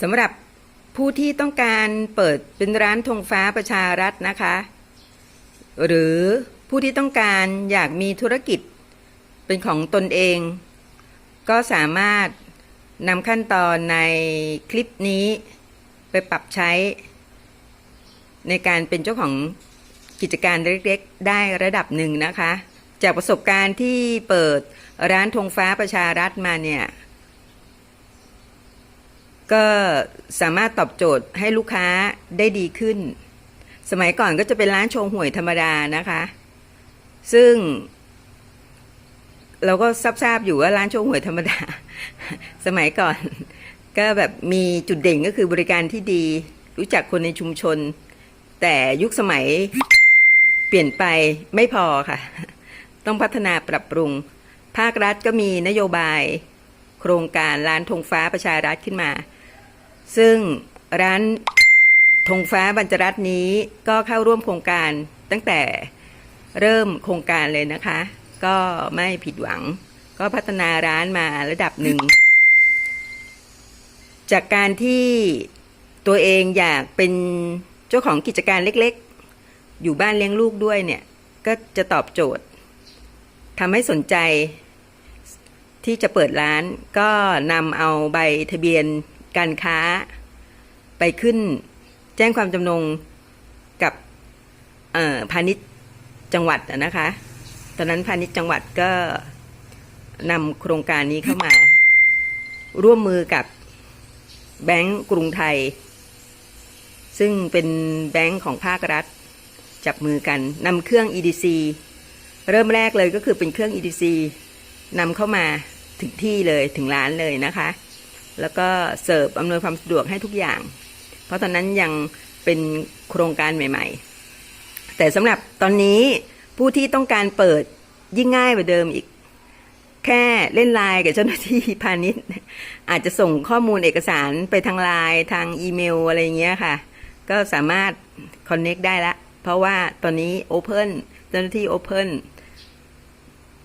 สำหรับผู้ที่ต้องการเปิดเป็นร้านธงฟ้าประชารัฐนะคะ หรือผู้ที่ต้องการอยากมีธุรกิจเป็นของตนเอง ก็สามารถนำขั้นตอนในคลิปนี้ไปปรับใช้ ในการเป็นเจ้าของกิจการเล็กๆ ได้ระดับหนึ่งนะคะ จากประสบการณ์ที่เปิดร้านธงฟ้าประชารัฐมาเนี่ย ก็สามารถตอบโจทย์ให้ลูกค้าได้ดีขึ้น สมัยก่อนก็จะเป็นร้านโชว์หวยธรรมดานะคะ ซึ่ง เราก็ทราบอยู่ว่าร้านโชว์หวยธรรมดา สมัยก่อน ก็แบบมีจุดเด่นก็คือบริการที่ดี รู้จักคนในชุมชน แต่ยุคสมัยเปลี่ยนไปไม่พอค่ะ ต้องพัฒนาปรับปรุง ภาครัฐก็มีนโยบาย โครงการร้านธงฟ้าประชารัฐขึ้นมา ซึ่งร้านธงฟ้าบรรจรัฐนี้ก็เข้าร่วมโครงการตั้งแต่เริ่มโครงการเลยนะคะ ก็ไม่ผิดหวัง ก็พัฒนาร้านมาระดับหนึ่ง จากการที่ตัวเองอยากเป็นเจ้าของกิจการเล็กๆ อยู่บ้านเลี้ยงลูกด้วยเนี่ย ก็จะตอบโจทย์ทำให้สนใจที่จะเปิดร้านก็นำเอาใบทะเบียน การค้า ไปขึ้นแจ้งความจำนงกับพาณิชย์จังหวัดนะคะ ตอนนั้นพาณิชย์จังหวัดก็นำโครงการนี้เข้ามา ร่วมมือกับแบงก์กรุงไทย ซึ่งเป็นแบงก์ของภาครัฐ จับมือกันนำเครื่อง EDC เริ่มแรกเลยก็คือเป็นเครื่อง EDC นำเข้ามาถึงที่เลยถึงร้านเลยนะคะ แล้วก็เสิร์ฟอำนวยความสะดวกให้ทุกอย่าง เพราะตอนนั้นยังเป็นโครงการใหม่ ๆ แต่สำหรับตอนนี้ผู้ที่ต้องการเปิดยิ่งง่ายกว่าเดิมอีก แค่เล่นไลน์กับเจ้าหน้าที่พาณิชย์ อาจจะส่งข้อมูลเอกสารไปทางไลน์ทางอีเมลอะไรเงี้ยค่ะ ก็สามารถคอนเน็กได้ละ เพราะว่าตอนนี้ Open เจ้าหน้าที่ Open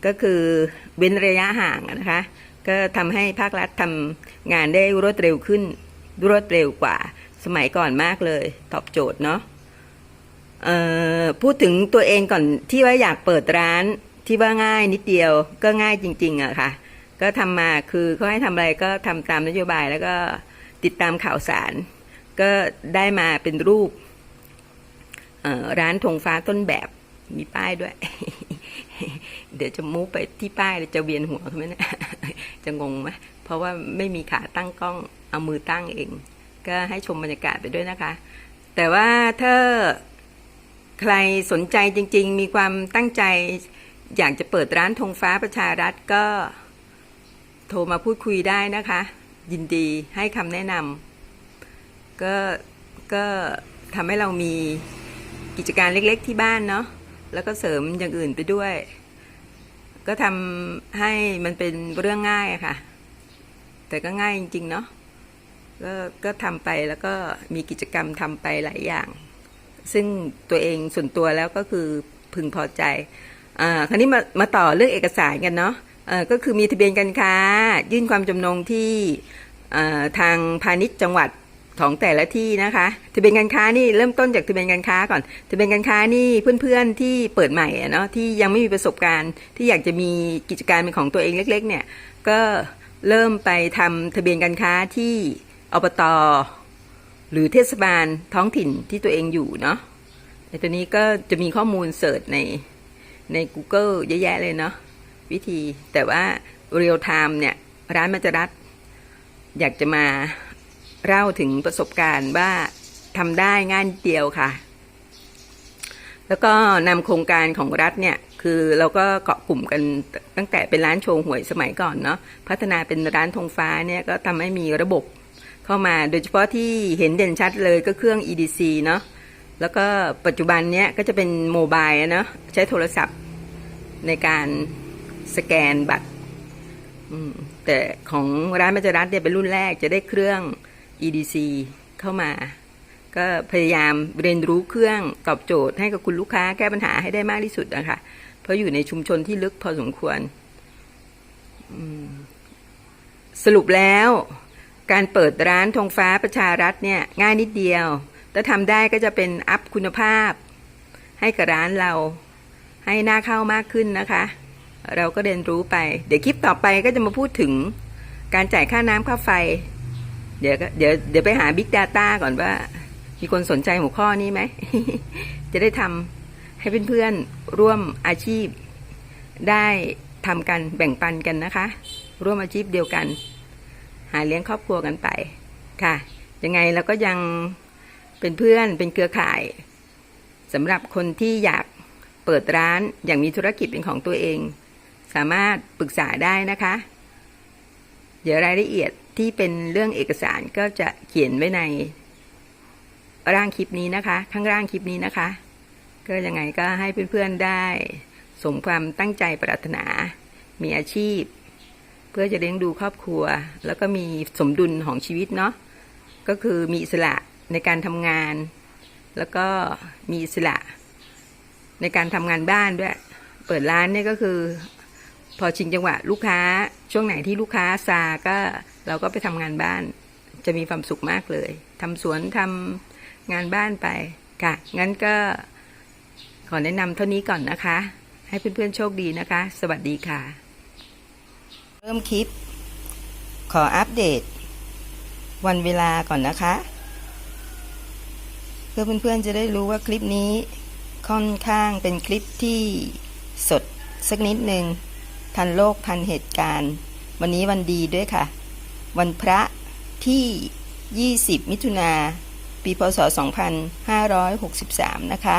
ก็คือเว้นระยะห่างนะคะ ก็ทำให้ภาครัฐทำงานได้รวดเร็วขึ้น รวดเร็วกว่าสมัยก่อนมากเลย ตอบโจทย์เนาะพูดถึงตัวเองก่อนที่ว่าอยากเปิดร้านที่ว่าง่ายนิดเดียวก็ง่ายจริงๆอะค่ะ ก็ทำมาคือเขาให้ทำอะไรก็ทำตามนโยบายแล้วก็ติดตามข่าวสาร ก็ได้มาเป็นรูปร้านธงฟ้าต้นแบบมีป้ายด้วย เดี๋ยวจะมุกไปที่ป้ายเลยจะเวียนหัวเขาไหมเนะ จะงงไหมเพราะว่าไม่มีขาตั้งกล้องเอามือตั้งเอง ก็ให้ชมบรรยากาศไปด้วยนะคะ แต่ว่าถ้าใครสนใจจริง ๆ มีความตั้งใจ อยากจะเปิดร้านธงฟ้าประชารัฐก็ โทรมาพูดคุยได้นะคะ ยินดีให้คำแนะนำก็ก็ทำให้เรามีกิจการเล็ก ๆ ที่บ้านเนาะแล้วก็เสริมอย่างอื่นไปด้วย ก็ทำให้มันเป็นเรื่องง่ายอะค่ะ แต่ก็ง่ายจริง ๆ เนาะก็ก็ทำไปแล้วก็มีกิจกรรมทำไปหลายอย่าง ซึ่งตัวเองส่วนตัวแล้วก็คือพึงพอใจอ่าคราวนี้มามาต่อเรื่องเอกสารกันเนาะเอ่อก็คือมีทะเบียนการค้า ยื่นความจำนงที่อ่าทางพาณิชย์จังหวัด ของแต่ละที่นะคะทะเบียนการค้านี่เริ่มต้นจากทะเบียนการค้าก่อนทะเบียนการค้านี่เพื่อนๆที่เปิดใหม่อะเนาะที่ยังไม่มีประสบการณ์ ที่อยากจะมีกิจการเป็นของตัวเองเล็ก ๆ เนี่ยก็เริ่มไปทำทะเบียนการค้าที่อบตหรือเทศบาลท้องถิ่นที่ตัวเองอยู่เนาะในตัวนี้ก็จะมีข้อมูลเสิร์ชในใน Google เยอะแยะเลยเนาะวิธีแต่ว่าเรียลไทม์เนี่ยร้านมัจรัฐอยากจะมา เล่าถึงประสบการณ์ว่าทำได้ง่ายนิดเดียวค่ะ แล้วก็นำโครงการของรัฐเนี่ยคือเราก็เกาะกลุ่มกันตั้งแต่เป็นร้านโชว์หวยสมัยก่อนเนาะพัฒนาเป็นร้านธงฟ้าเนี่ยก็ทำให้มีระบบเข้ามาโดยเฉพาะที่เห็นเด่นชัดเลยก็เครื่อง EDC เนาะแล้วก็ปัจจุบันเนี้ยก็จะเป็นโมบายเนาะใช้โทรศัพท์ในการสแกนบัตรแต่ของร้านมัจรัฐเนี่ยเป็นรุ่นแรกจะได้เครื่อง EDC เข้ามา ก็พยายามเรียนรู้เครื่องตอบโจทย์ให้กับคุณลูกค้าแก้ปัญหาให้ได้มากที่สุดนะคะเพราะอยู่ในชุมชนที่ลึกพอสมควร สรุปแล้วการเปิดร้านธงฟ้าประชารัฐเนี่ยง่ายนิดเดียว ถ้าทำได้ก็จะเป็นอัพคุณภาพ ให้กับร้านเราให้หน้าเข้ามากขึ้นนะคะ เราก็เรียนรู้ไป เดี๋ยวคลิปต่อไปก็จะมาพูดถึงการจ่ายค่าน้ำค่าไฟ ดี๋ยวก็เดี๋ยวเดี๋ยวไปหา Big Data ก่อนว่า มีคนสนใจหัวข้อนี้ไหม จะได้ทำให้เพื่อนๆร่วมอาชีพ ได้ทำกันแบ่งปันกันนะคะ ร่วมอาชีพเดียวกัน หาเลี้ยงครอบครัวกันไปค่ะ ยังไงเราก็ยังเป็นเพื่อนเป็นเครือข่ายสำหรับคนที่อยากเปิดร้านอย่างมีธุรกิจเป็นของตัวเอง สามารถปรึกษาได้นะคะ เดี๋ยวรายละเอียดที่เป็นเรื่องเอกสารก็จะเขียนไว้ใน ร่างคลิปนี้นะคะ ข้างล่างคลิปนี้นะคะ ก็ยังไงก็ให้เพื่อนๆได้สมความตั้งใจปรารถนา มีอาชีพ เพื่อจะเลี้ยงดูครอบครัว แล้วก็มีสมดุลของชีวิตเนาะก็คือมีอิสระในการทำงาน แล้วก็มีอิสระ ในการทำงานบ้านด้วย เปิดร้านเนี่ยก็คือ พอชิงจังหวะลูกค้า ช่วงไหนที่ลูกค้าซาก็เราก็ไปทำงานบ้าน จะมีความสุขมากเลยทำสวนทำงานบ้านไปค่ะ งั้นก็ขอแนะนำเท่านี้ก่อนนะคะ ให้เพื่อนๆโชคดีนะคะ สวัสดีค่ะ เริ่มคลิป ขออัปเดต วันเวลาก่อนนะคะ เพื่อเพื่อนๆจะได้รู้ว่าคลิปนี้ค่อนข้างเป็นคลิปที่สดสักนิดหนึ่ง ทันโลกทันเหตุการณ์ วันนี้วันดีด้วยค่ะ วันพระที่ 20 มิถุนาปีพศ 2563 นะคะ